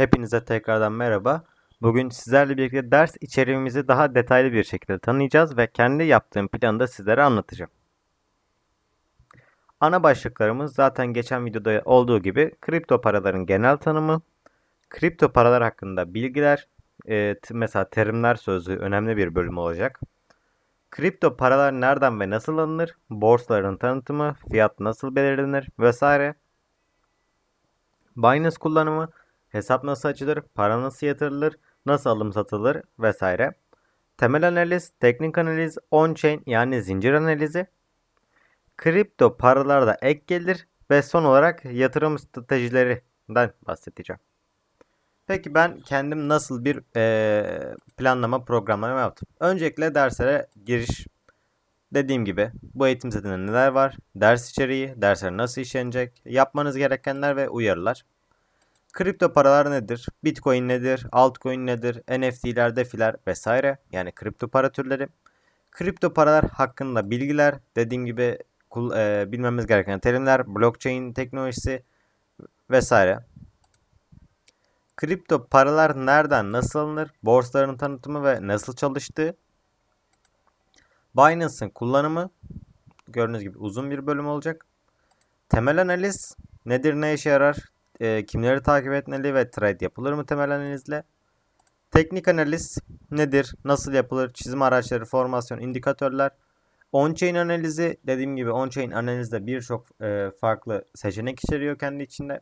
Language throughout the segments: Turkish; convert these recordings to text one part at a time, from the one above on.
Hepinize tekrardan merhaba. Bugün sizlerle birlikte ders içeriğimizi daha detaylı bir şekilde tanıyacağız ve kendi yaptığım planı da sizlere anlatacağım. Ana başlıklarımız zaten geçen videoda olduğu gibi kripto paraların genel tanımı, kripto paralar hakkında bilgiler, e, mesela terimler sözlüğü önemli bir bölüm olacak. Kripto paralar nereden ve nasıl alınır, borsaların tanıtımı, fiyat nasıl belirlenir vesaire. Binance kullanımı, hesap nasıl açılır, para nasıl yatırılır, nasıl alım satılır vesaire. Temel analiz, teknik analiz, on-chain yani zincir analizi, kripto paralarda ek gelir ve son olarak yatırım stratejilerinden bahsedeceğim. Peki ben kendim nasıl bir eee, planlama programlama yaptım? Öncelikle derslere giriş. Dediğim gibi bu eğitim setinde neler var? Ders içeriği, dersler nasıl işlenecek, yapmanız gerekenler ve uyarılar. Kripto paralar nedir? Bitcoin nedir? Altcoin nedir? NFT'ler, defiler vesaire. Yani kripto para türleri. Kripto paralar hakkında bilgiler, dediğim gibi e, bilmemiz gereken terimler, blockchain teknolojisi vesaire. Kripto paralar nereden nasıl alınır? Borsaların tanıtımı ve nasıl çalıştığı. Binance'ın kullanımı gördüğünüz gibi uzun bir bölüm olacak. Temel analiz nedir, ne işe yarar, e, kimleri takip etmeli ve trade yapılır mı temel analizle? Teknik analiz nedir, nasıl yapılır, çizim araçları, formasyon, indikatörler. On-chain analizi dediğim gibi on-chain analizde birçok e, farklı seçenek içeriyor kendi içinde.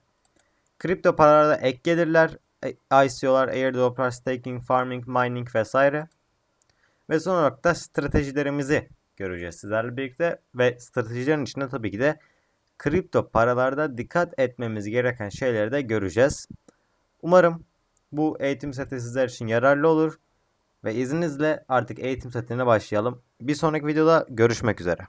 Kripto paralarda ek gelirler, e, ICO'lar, airdroplar, staking, farming, mining vesaire. Ve son olarak da stratejilerimizi göreceğiz sizlerle birlikte. Ve stratejilerin içinde tabii ki de kripto paralarda dikkat etmemiz gereken şeyleri de göreceğiz. Umarım bu eğitim seti sizler için yararlı olur. Ve izninizle artık eğitim setine başlayalım. Bir sonraki videoda görüşmek üzere.